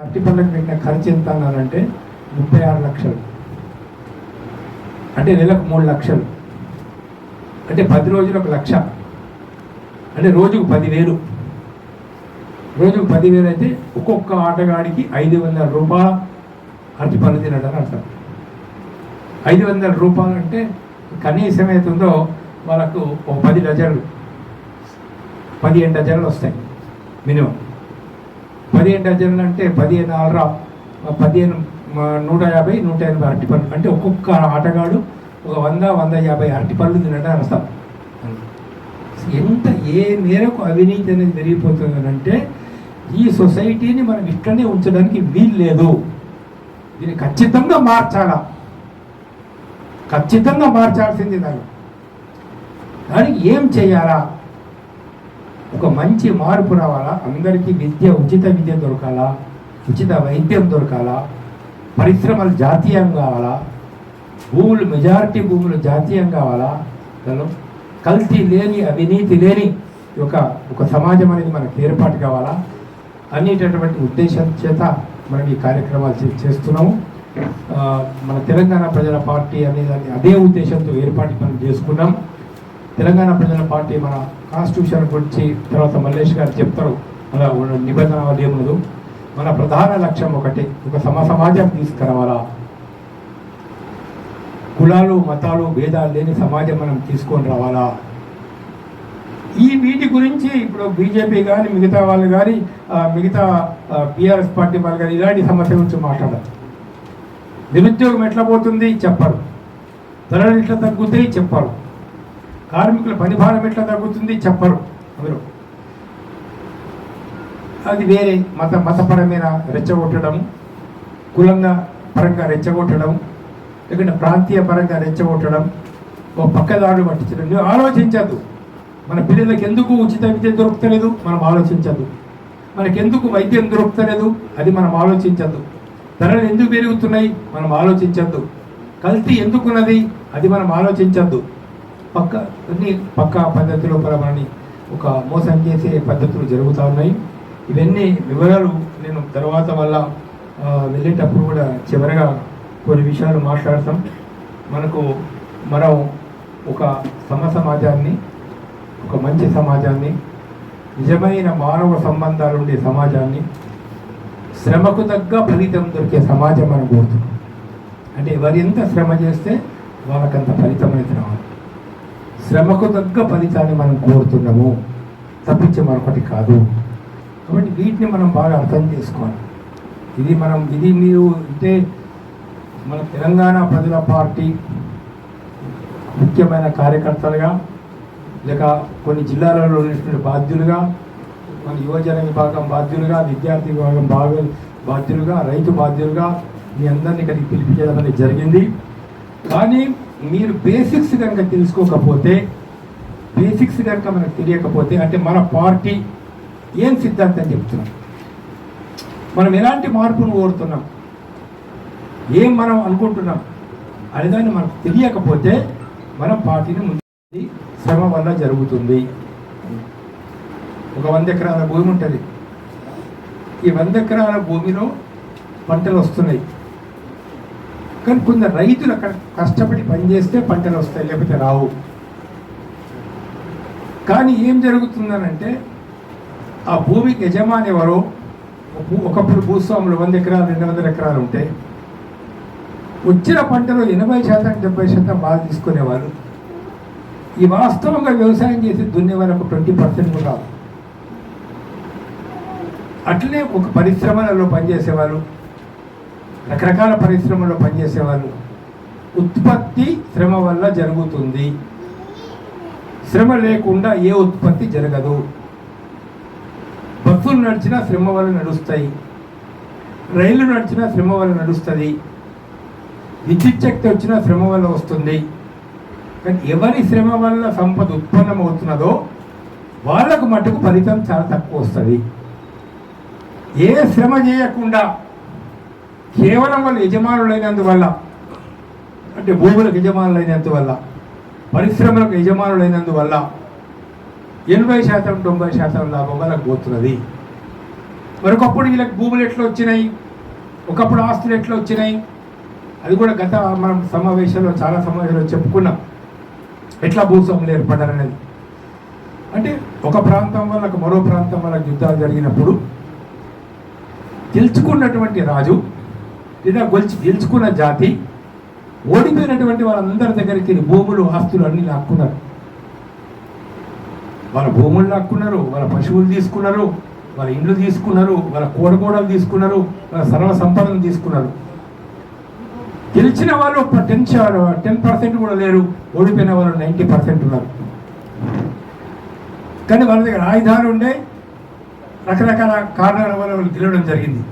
అరటిపళ్ళకి పెట్టిన ఖర్చు ఎంత అన్నారంటే ముప్పై ఆరు లక్షలు. అంటే నెలకు మూడు లక్షలు. అంటే పది రోజులు ఒక లక్ష. అంటే రోజుకు పదివేలు. రోజుకు పదివేలు అయితే ఒక్కొక్క ఆటగాడికి ఐదు వందల రూపాయల అరటిపళ్ళు తినడం అర్థం. ఐదు వందల రూపాయలు అంటే కనీసం అవుతుందో వాళ్ళకు ఒక పది డజన్లు పదిహేను డజన్లు వస్తాయి మినిమం. పదిహేను డజన్లు అంటే పదిహేను ఆల్రా పదిహేను నూట యాభై నూట ఎనభై అరటిపళ్ళు అంటే ఒక్కొక్క ఆటగాడు ఒక వంద వంద యాభై అరటిపళ్ళు తినడం అర్థం. ఎంత ఏ మేరకు అవినీతి అనేది పెరిగిపోతుందంటే ఈ సొసైటీని మనం ఇట్లనే ఉంచడానికి వీలు లేదు. దీన్ని ఖచ్చితంగా మార్చాలా? ఖచ్చితంగా మార్చాల్సింది దాన్ని. దానికి ఏం చేయాలా? ఒక మంచి మార్పు రావాలా? అందరికీ విద్య ఉచిత విద్య దొరకాలా? ఉచిత వైద్యం దొరకాలా? పరిశ్రమలు జాతీయం కావాలా? భూములు మెజారిటీ భూములు జాతీయం కావాలా? దానిలో కల్తీ లేని అవినీతి లేని ఒక ఒక సమాజం అనేది మనకు ఏర్పాటు కావాలా? అనేటటువంటి ఉద్దేశం చేత మనం ఈ కార్యక్రమాలు చే- చేస్తున్నాము. మన తెలంగాణ ప్రజల పార్టీ అనేది అదే ఉద్దేశంతో ఏర్పాటు మనం చేసుకున్నాం. తెలంగాణ ప్రజల పార్టీ మన కాన్స్టిట్యూషన్ గురించి తర్వాత మల్లేష్ గారు చెప్తారు. మన నిబంధన నిబంధనలు మన ప్రధాన లక్ష్యం ఒకటి. ఒక సమ సమాజం తీసుకురావాలా? కులాలు మతాలు భేదాలు లేని సమాజం మనం తీసుకొని రావాలా? ఈ వీటి గురించి ఇప్పుడు బీజేపీ కానీ మిగతా వాళ్ళు కానీ మిగతా బీఆర్ఎస్ పార్టీ వాళ్ళు కానీ ఇలాంటి సమస్య గురించి మాట్లాడారు నిరుద్యోగం ఎట్లా పోతుంది? చెప్పరు. ధరలు ఎట్లా తగ్గుతాయి? చెప్పరు. కార్మికుల పనిభారం ఎట్లా తగ్గుతుంది చెప్పరు. అందరూ అది వేరే మత మతపరమైన రెచ్చగొట్టడం కులంగా పరంగా రెచ్చగొట్టడం లేకుంటే ప్రాంతీయ పరంగా రెచ్చగొట్టడం ఓ పక్కదారులు పట్టించడం. నువ్వు ఆలోచించద్దు. మన పిల్లలకు ఎందుకు ఉచిత విద్య దొరుకుతలేదు? మనం ఆలోచించద్దు. మనకెందుకు వైద్యం దొరుకుతలేదు? అది మనం ఆలోచించద్దు. ధరలు ఎందుకు పెరుగుతున్నాయి? మనం ఆలోచించద్దు. కల్తీ ఎందుకున్నది? అది మనం ఆలోచించద్దు. పక్క అన్ని పక్క పద్ధతిలో మనని ఒక మోసం చేసే పద్ధతులు జరుగుతూ ఉన్నాయి. ఇవన్నీ వివరాలు నేను తర్వాత వల్ల వెళ్ళేటప్పుడు కూడా చివరగా కొన్ని విషయాలు మాట్లాడతాం. మనకు మనం ఒక సమ సమాజాన్ని ఒక మంచి సమాజాన్ని నిజమైన మానవ సంబంధాలు ఉండే సమాజాన్ని శ్రమకు తగ్గ ఫలితం దొరికే సమాజం మనం కోరుతున్నాం. అంటే ఎవరు ఎంత శ్రమ చేస్తే వాళ్ళకంత ఫలితం అయితే రావాలి. శ్రమకు తగ్గ ఫలితాన్ని మనం కోరుతున్నాము. తప్పించే మరొకటి కాదు. కాబట్టి వీటిని మనం బాగా అర్థం చేసుకోవాలి. ఇది మనం ఇది మీరు అంటే మన తెలంగాణ ప్రజల పార్టీ ముఖ్యమైన కార్యకర్తలుగా లేక కొన్ని జిల్లాలలో ఉన్నటువంటి బాధ్యులుగా మన యువజన విభాగం బాధ్యులుగా విద్యార్థి విభాగం బాగా బాధ్యులుగా రైతు బాధ్యులుగా మీ అందరినీ ఇక్కడికి పిలిపించడం అనేది జరిగింది. కానీ మీరు బేసిక్స్ కనుక తెలుసుకోకపోతే బేసిక్స్ కనుక మనకు తెలియకపోతే అంటే మన పార్టీ ఏం సిద్ధాంతం చెప్తున్నాం మనం ఎలాంటి మార్పును కోరుతున్నాం? ఏం మనం అనుకుంటున్నాం? అనేదాన్ని మనకు తెలియకపోతే మన పార్టీని ముందు శ్రమ వల్ల జరుగుతుంది. ఒక వంద ఎకరాల భూమి ఉంటుంది. ఈ వంద ఎకరాల భూమిలో పంటలు వస్తున్నాయి. కానీ కొందరు రైతులు అక్కడ కష్టపడి పనిచేస్తే పంటలు వస్తాయి లేకపోతే రావు. కానీ ఏం జరుగుతుందనంటే ఆ భూమికి యజమాని ఎవరో ఒకప్పుడు భూస్వాములు వంద ఎకరాలు రెండు వందల ఎకరాలు ఉంటే వచ్చిన పంటలో ఎనభై శాతం డెబ్బై శాతం బాగా తీసుకునేవారు. ఈ వాస్తవంగా వ్యవసాయం చేసి దున్నే ఒక ట్వంటీ పర్సెంట్ కూడా అట్లే అట్లనే ఒక పరిశ్రమలలో పనిచేసేవారు. రకరకాల పరిశ్రమల్లో పనిచేసేవాళ్ళు. ఉత్పత్తి శ్రమ వల్ల జరుగుతుంది. శ్రమ లేకుండా ఏ ఉత్పత్తి జరగదు. బస్సులు నడిచినా శ్రమ వల్ల నడుస్తాయి. రైళ్ళు నడిచినా శ్రమ వల్ల నడుస్తుంది. విద్యుత్ శక్తి వచ్చినా శ్రమ వల్ల వస్తుంది. కానీ ఎవరి శ్రమ వల్ల సంపద ఉత్పన్నమవుతున్నదో వాళ్ళకు మటుకు ఫలితం చాలా తక్కువ వస్తుంది. ఏ శ్రమ చేయకుండా కేవలం వాళ్ళు యజమానులైనందువల్ల అంటే భూములకు యజమానులైనందువల్ల పరిశ్రమలకు యజమానులైనందువల్ల ఎనభై శాతం తొంభై శాతం లాభం వాళ్ళకు పోతున్నది. మరొకప్పుడు వీళ్ళకి భూములు ఎట్లా వచ్చినాయి? ఒకప్పుడు ఆస్తులు ఎట్లా వచ్చినాయి? అది కూడా గత మనం సమావేశంలో చాలా సమావేశాలు చెప్పుకున్నాం. ఎట్లా భూస్వాములు ఏర్పడ్డారనేది. అంటే ఒక ప్రాంతం వాళ్ళకు మరో ప్రాంతం వాళ్ళకు యుద్ధాలు జరిగినప్పుడు తెలుసుకున్నటువంటి రాజు లేదా గెలిచి గెలుచుకున్న జాతి ఓడిపోయినటువంటి వాళ్ళందరి దగ్గరికి వెళ్ళి భూములు ఆస్తులు అన్నీ లాక్కున్నారు. వాళ్ళ భూములు లాక్కున్నారు వాళ్ళ పశువులు తీసుకున్నారు వాళ్ళ ఇండ్లు తీసుకున్నారు వాళ్ళ కోడగోడలు తీసుకున్నారు వాళ్ళ సర్వ సంపదను తీసుకున్నారు. గెలిచిన వాళ్ళు టెన్ టెన్ పర్సెంట్ కూడా లేరు ఓడిపోయిన వాళ్ళు నైంటీ పర్సెంట్ ఉన్నారు. కానీ వాళ్ళ దగ్గర ఆయుధాలు ఉండే రకరకాల కారణాల వల్ల వాళ్ళు గెలవడం జరిగింది.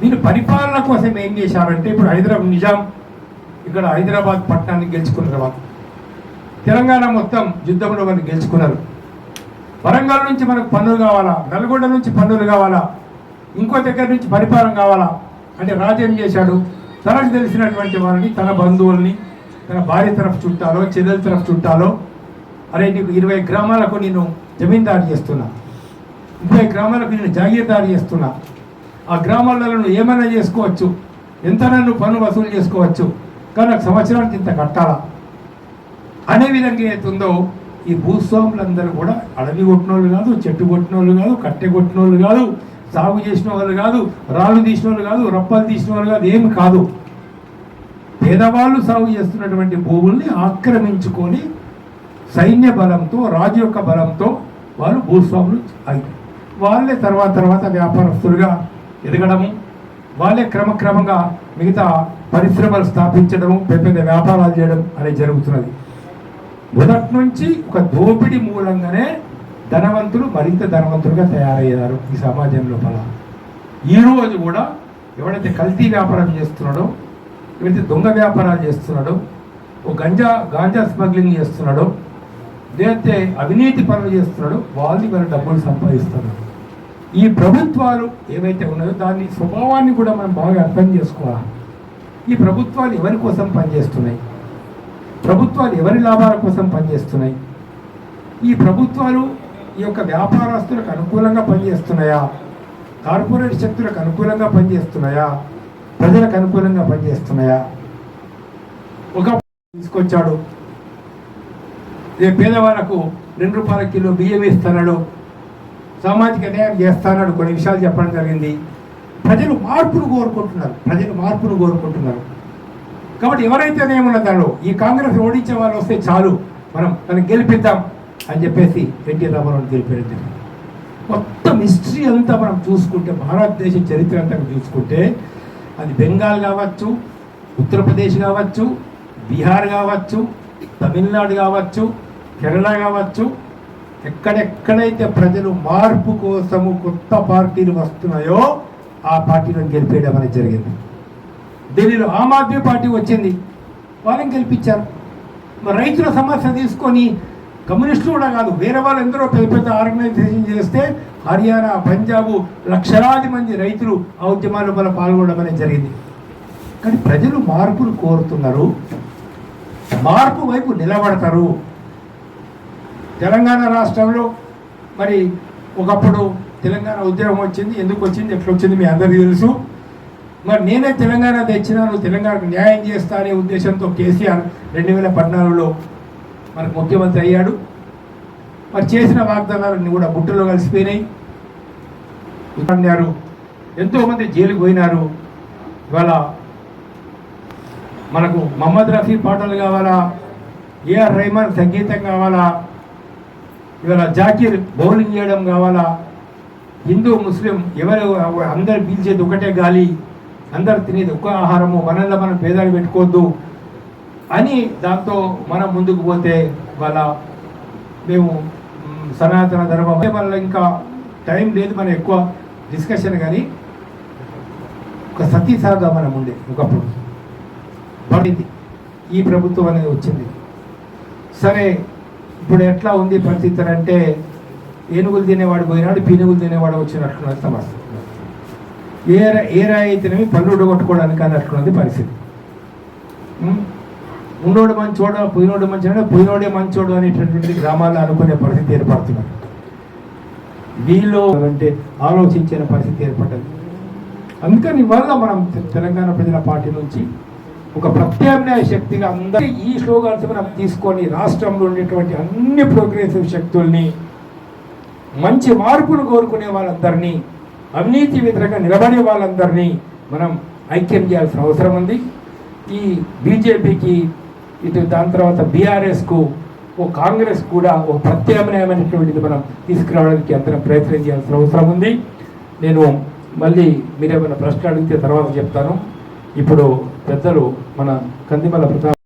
దీని పరిపాలన కోసం ఏం చేశారంటే ఇప్పుడు హైదరాబాద్ నిజాం ఇక్కడ హైదరాబాద్ పట్టణాన్ని గెలుచుకున్న తర్వాత తెలంగాణ మొత్తం యుద్ధంలో మనం గెలుచుకున్నారు. వరంగల్ నుంచి మనకు పన్నులు కావాలా? నల్గొండ నుంచి పన్నులు కావాలా? ఇంకో దగ్గర నుంచి పరిపాలన కావాలా? అంటే రాజు ఏం చేశాడు? తనకు తెలిసినటువంటి వారిని తన బంధువుల్ని తన భార్య తరఫు చుట్టాలో చెల్లెల తరఫు చుట్టాలో అరే నీకు ఇరవై గ్రామాలకు నేను జమీందారు చేస్తున్నా. ముప్పై గ్రామాలకు నేను జాగీర్దారు చేస్తున్నా. ఆ గ్రామాలలో ఏమైనా చేసుకోవచ్చు. ఎంత నన్ను పన్ను వసూలు చేసుకోవచ్చు. కానీ ఒక సంవత్సరానికి ఇంత కట్టాలా? అనే విధంగా ఏతుందో ఈ భూస్వాములందరూ కూడా అడవి కొట్టిన వాళ్ళు కాదు చెట్టు కొట్టిన వాళ్ళు కాదు కట్టె కొట్టిన వాళ్ళు కాదు సాగు చేసిన వాళ్ళు కాదు రాళ్ళు తీసిన వాళ్ళు కాదు రప్పలు తీసిన వాళ్ళు కాదు ఏమి కాదు. పేదవాళ్ళు సాగు చేస్తున్నటువంటి భూముల్ని ఆక్రమించుకొని సైన్య బలంతో రాజు యొక్క బలంతో వారు భూస్వాములు అయ్యారు వాళ్ళే తర్వాత తర్వాత వ్యాపారస్తులుగా ఎదగడము వాళ్ళే క్రమక్రమంగా మిగతా పరిశ్రమలు స్థాపించడము పెద్ద పెద్ద వ్యాపారాలు చేయడం అనేది జరుగుతున్నది. మొదటి నుంచి ఒక దోపిడీ మూలంగానే ధనవంతులు మరింత ధనవంతులుగా తయారయ్యారు ఈ సమాజం లోపల. ఈరోజు కూడా ఎవడైతే కల్తీ వ్యాపారం చేస్తున్నాడో ఎవరైతే దొంగ వ్యాపారాలు చేస్తున్నాడో ఓ గంజా గాంజా స్మగ్లింగ్ చేస్తున్నాడో లేదంటే అవినీతి పనులు చేస్తున్నాడో వాళ్ళు ఇవాళ డబ్బులు సంపాదిస్తున్నారు. ఈ ప్రభుత్వాలు ఏవైతే ఉన్నాయో దాని స్వభావాన్ని కూడా మనం బాగా అర్థం చేసుకోవాలి. ఈ ప్రభుత్వాలు ఎవరి కోసం పనిచేస్తున్నాయి? ప్రభుత్వాలు ఎవరి లాభాల కోసం పనిచేస్తున్నాయి? ఈ ప్రభుత్వాలు ఈ యొక్క వ్యాపారస్తులకు అనుకూలంగా పనిచేస్తున్నాయా? కార్పొరేట్ శక్తులకు అనుకూలంగా పనిచేస్తున్నాయా? ప్రజలకు అనుకూలంగా పనిచేస్తున్నాయా? ఒక తీసుకొచ్చాడు. రేపు పేదవాళ్ళకు రెండు రూపాయల కిలో బియ్యం ఇస్తున్నాడు. సామాజిక న్యాయం చేస్తానని కొన్ని విషయాలు చెప్పడం జరిగింది. ప్రజలు మార్పును కోరుకుంటున్నారు. ప్రజలు మార్పును కోరుకుంటున్నారు. కాబట్టి ఎవరైతేనేమున్న దానిలో ఈ కాంగ్రెస్ ఓడించే వాళ్ళు వస్తే చాలు. మనం మనం గెలిపిద్దాం అని చెప్పేసి ఎన్టీ రామారావు గెలిపేది మొత్తం హిస్టరీ అంతా మనం చూసుకుంటే భారతదేశ చరిత్ర అంతా చూసుకుంటే అది బెంగాల్ కావచ్చు ఉత్తరప్రదేశ్ కావచ్చు బీహార్ కావచ్చు తమిళనాడు కావచ్చు కేరళ కావచ్చు ఎక్కడెక్కడైతే ప్రజలు మార్పు కోసము కొత్త పార్టీలు వస్తున్నాయో ఆ పార్టీలను గెలిపేయడం అనేది జరిగింది. ఢిల్లీలో ఆమ్ ఆద్మీ పార్టీ వచ్చింది. వాళ్ళని గెలిపించారు. మరి రైతుల సమస్య తీసుకొని కమ్యూనిస్టులు కూడా కాదు వేరే వాళ్ళు ఎందరో పెద్ద పెద్ద ఆర్గనైజేషన్ చేస్తే హర్యానా పంజాబ్ లక్షలాది మంది రైతులు ఆ ఉద్యమాల వల్ల పాల్గొనడం అనేది జరిగింది. కానీ ప్రజలు మార్పులు కోరుతున్నారు. మార్పు వైపు నిలబడతారు. తెలంగాణ రాష్ట్రంలో మరి ఒకప్పుడు తెలంగాణ ఉద్యమం వచ్చింది ఎందుకు వచ్చింది ఎట్లా వచ్చింది మీ అందరికీ తెలుసు. మరి నేనే తెలంగాణ తెచ్చినాను తెలంగాణకు న్యాయం చేస్తా అనే ఉద్దేశంతో కేసీఆర్ రెండు వేల పద్నాలుగులో మనకు ముఖ్యమంత్రి అయ్యాడు. మరి చేసిన వాగ్దానాలన్నీ కూడా బుట్టలో కలిసిపోయినాయి. అన్నారు ఎంతోమంది జైలుకు పోయినారు. ఇవాళ మనకు మహమ్మద్ రఫీ పాటలు కావాలా ఏఆర్ రెహమాన్ సంగీతం కావాలా ఇవాళ జాకీర్ బౌలింగ్ చేయడం కావాలా? హిందూ ముస్లిం ఎవరు అందరు పీల్చేది ఒకటే గాలి అందరు తినేది ఒక్క ఆహారము మనల్ని మనం భేదాలు పెట్టుకోవద్దు అని దాంతో మనం ముందుకు పోతే వాళ్ళ మేము సనాతన ధర్మం. వల్ల ఇంకా టైం లేదు మనం ఎక్కువ డిస్కషన్ కానీ ఒక సతీసాగా మనం ఉండే ఒకప్పుడు. పడింది. ఈ ప్రభుత్వం అనేది వచ్చింది. సరే ఇప్పుడు ఎట్లా ఉంది పరిస్థితి అంటే ఏనుగులు తినేవాడు పోయినాడు పీనుగులు తినేవాడు వచ్చినట్లున్నది సమస్య. ఏ ఏ రాయి అయితేనేమి పళ్ళు కొట్టుకోవడానికి అన్నట్లున్నది పరిస్థితి. ఉండోడు ఉన్నోడు మంచోడు పోయినోడు మంచోడు పోయినోడే మంచోడు అనేటటువంటి గ్రామాల్లో అనుకునే పరిస్థితి ఏర్పడుతున్నారు వీళ్ళు అంటే ఆలోచించిన పరిస్థితి ఏర్పడ్డది. అందుకని వల్ల మనం తెలంగాణ ప్రజల పార్టీ నుంచి ఒక ప్రత్యామ్నాయ శక్తిగా అందరి ఈ స్లోగాన్స్ మనం తీసుకొని రాష్ట్రంలో ఉండేటువంటి అన్ని ప్రోగ్రెసివ్ శక్తుల్ని మంచి మార్పును కోరుకునే వాళ్ళందరినీ అవినీతి వ్యతిరేకంగా నిలబడే వాళ్ళందరినీ మనం ఐక్యం చేయాల్సిన అవసరం ఉంది. ఈ బీజేపీకి ఇటు దాని తర్వాత బీఆర్ఎస్కు ఓ కాంగ్రెస్ కూడా ఒక ప్రత్యామ్నాయమైనటువంటిది మనం తీసుకురావడానికి అందరం ప్రయత్నం చేయాల్సిన అవసరం ఉంది. నేను మళ్ళీ మీరేమైనా ప్రశ్న అడిగితే తర్వాత చెప్తాను. ఇప్పుడు పెద్దలు మన కందిమల ప్రతాప్